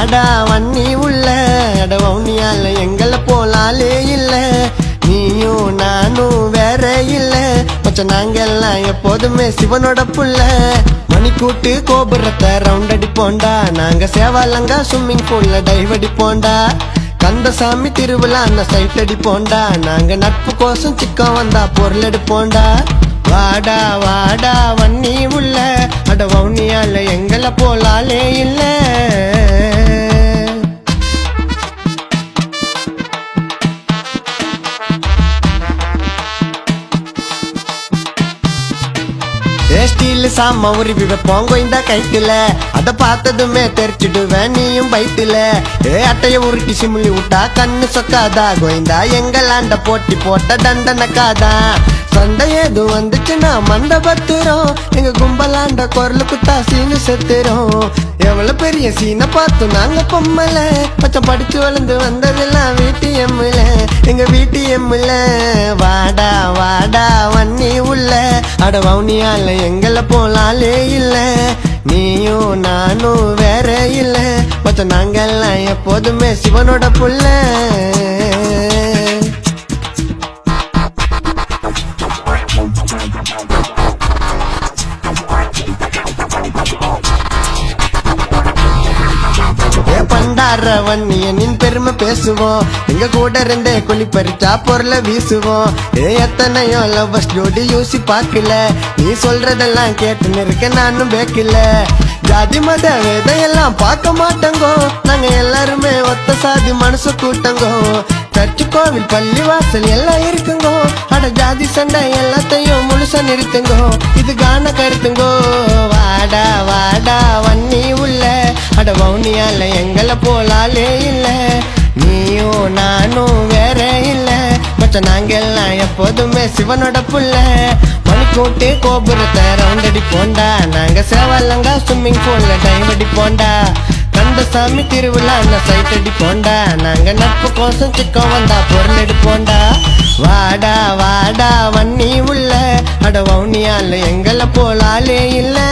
அடா வன்னி உள்ள. அட வவுனியால எங்களை போலாலே இல்லை. நீயும் நானும் வேற இல்லை. மச்ச நாங்கெல்லாம் எப்போதுமே சிவனோட புள்ள. மணிக்கூட்டு கோபுரத்தை ரவுண்ட் அடிப்போண்டா நாங்க சேவாலங்கா ஸ்விம்மிங் பூல்ல டைவ் அடிப்போண்டா கந்தசாமி திருவிழா அந்த சைட் அடிப்போண்டா நாங்க நட்பு கோசம் சிக்கம் வந்தா பொருள் எடுப்போண்டா வாடா வாடா வன்னி உள்ள. அட வவுனியால எங்களை போலாலே இல்லை. ஸ்டீல் சாம உருவி வைப்போம். கோய்ந்தா கைத்துல அத பார்த்ததுமே தெரிச்சிடுவேன் நீயும் பைத்துல ஏ அட்டைய உருட்டி சிமிழி விட்டா கண்ணு சொக்காதா? கோய்ந்தா எங்களாண்ட போட்டி போட்ட தண்டனக்காதா சண்டை ஏது வந்துச்சுன்னா மண்ட பத்துறோம் எங்க கும்பலாண்ட குரல் குத்தா சீனு செத்துறோம் எவ்வளவு பெரிய சீனை பார்த்து நாங்க பொம்மல. பச்சை படிச்சு வளர்ந்து வந்ததெல்லாம் வீட்டு எம்முல எங்க வீட்டு எம்முல வாடா வாடா வன்னி உள்ள. அட வவுனியால எங்களை போலாலே இல்ல. நீயும் நானும் வேற இல்ல. மொத்தம் நாங்கெல்லாம் எப்போதுமே சிவனோட புள்ள. ஆடுறவன் நீ நின் பெருமை பேசுவோம். எங்க கூட இருந்தே குழி பறிச்சா பொருளை வீசுவோம். ஏ எத்தனையோ லவ்வர்ஸ் ஜோடி யூசி பார்க்கல. நீ சொல்றதெல்லாம் கேட்டு நிற்க நானும் பேக்கல ஜாதி மத வேதையெல்லாம் பார்க்க மாட்டங்கோ. நாங்க எல்லாருமே ஒத்த சாதி மனசு கூட்டங்கோ. சர்ச்சு கோவில் பள்ளி வாசல் எல்லாம் இருக்குங்கோ. அட ஜாதி சண்டை எல்லாத்தையும் முழுசா நிறுத்துங்கோ. இது கான கருத்துங்க. அட வவுனியால எங்களை போலாலே இல்ல. நீயும் நானும் வேற இல்ல. மச்ச நாங்கெல்லாம் எப்போதுமே சிவனோட புள்ள. மணிக்கூட்டு கோபுரத்தை ரவுண்ட் போண்டா நாங்க சேவாலங்கா ஸ்விம்மிங் பூல்ல டைம் அடிப்போண்டா கந்தசாமி திருவிழா சைட் அடிப்போண்டா நாங்க நட்பு கோசம் சிக்கம் வந்தா பொருள் எடுப்போண்டா வாடா வாடா வன்னி உள்ள. அட வவுனியால எங்களை போலாலே இல்லை.